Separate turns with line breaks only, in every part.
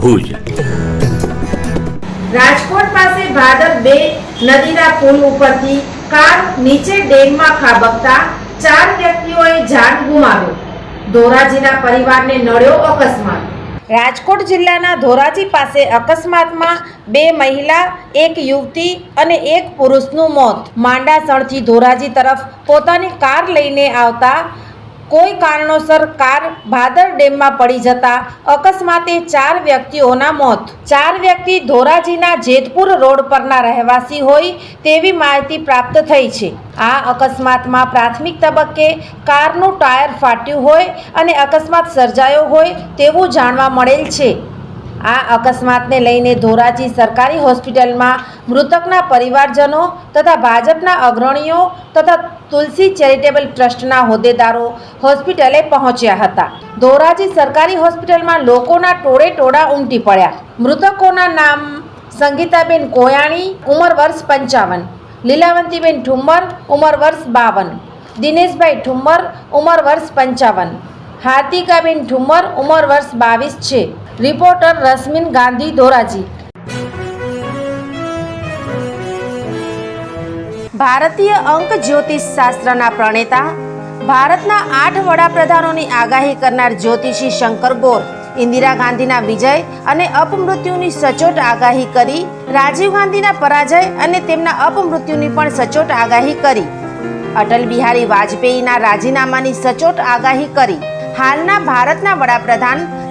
Bhuj.
Rajkot પાસે ભાદર બે નદીના પુલ ઉપરથી કાર નીચે ડેમમાં ખાબકતા ચાર વ્યક્તિઓએ જાન ગુમાવ્યો. ધોરાજીના પરિવારને નડ્યો અકસ્માત. રાજકોટ જિલ્લાના ધોરાજી પાસે અકસ્માતમાં બે મહિલા એક યુવતી અને એક પુરુષનું મોત. માંડાસણથી ધોરાજી તરફ પોતાની કાર લઈને આવતા કોઈ કારણોસર કાર ભાદર ડેમમાં પડી જતા અકસ્માતે ચાર વ્યક્તિઓના મોત. ચાર વ્યક્તિ ધોરાજીના જેતપુર રોડ પરના રહેવાસી હોય તેવી માહિતી પ્રાપ્ત થઈ છે. આ અકસ્માતમાં પ્રાથમિક તબક્કે કારનું ટાયર ફાટ્યું હોય અને અકસ્માત સર્જાયો હોય તેવું જાણવા મળેલ છે. આ અકસ્માતને લઈને ધોરાજી સરકારી હોસ્પિટલમાં મૃતકના પરિવારજનો તથા ભાજપના અગ્રણીઓ તથા તુલસી ચેરિટેબલ ટ્રસ્ટના હોદ્દેદારો હોસ્પિટલે પહોંચ્યા હતા. ધોરાજી સરકારી હોસ્પિટલમાં લોકોના ટોળે ટોળા ઉમટી પડ્યા. મૃતકોના નામ સંગીતાબેન કોયાણી, ઉંમર વર્ષ પંચાવન. લીલાવંતીબેન ઠુમ્મર, ઉંમર વર્ષ બાવન. દિનેશભાઈ ઠુમ્મર, ઉંમર વર્ષ પંચાવન. હાર્દિકાબેન ઠુમ્મર, ઉંમર વર્ષ બાવીસ છે. રિપોર્ટર રશ્મિન ગાંધી ધોરાજી. ભારતીય અંક જ્યોતિષ શાસ્ત્રના પ્રણેતા, ભારતના આઠ વડાપ્રધાનોની આગાહી કરનાર જ્યોતિષી શંકર ગોર, ઇન્દિરા ગાંધીના વિજય અને અપમૃત્યુની સચોટ આગાહી કરી, રાજીવ ગાંધીના પરાજય અને તેમના અપમૃત્યુની પણ સચોટ આગાહી કરી. અટલ બિહારી વાજપેયીના રાજીનામાની સચોટ આગાહી કરી. હાલના ભારતના વડાપ્રધાન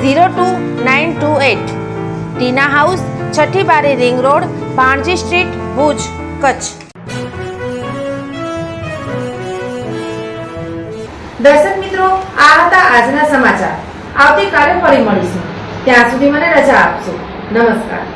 zero two nine two eight Tina house Chhathi Bari ring road, Bhanji street, Bhuj, Kutch. દર્શક મિત્રો, આ હતા આજના સમાચાર. આવતીકાલે ફરી મળીશું. ત્યાં સુધી મને રજા આપશો નમસ્કાર.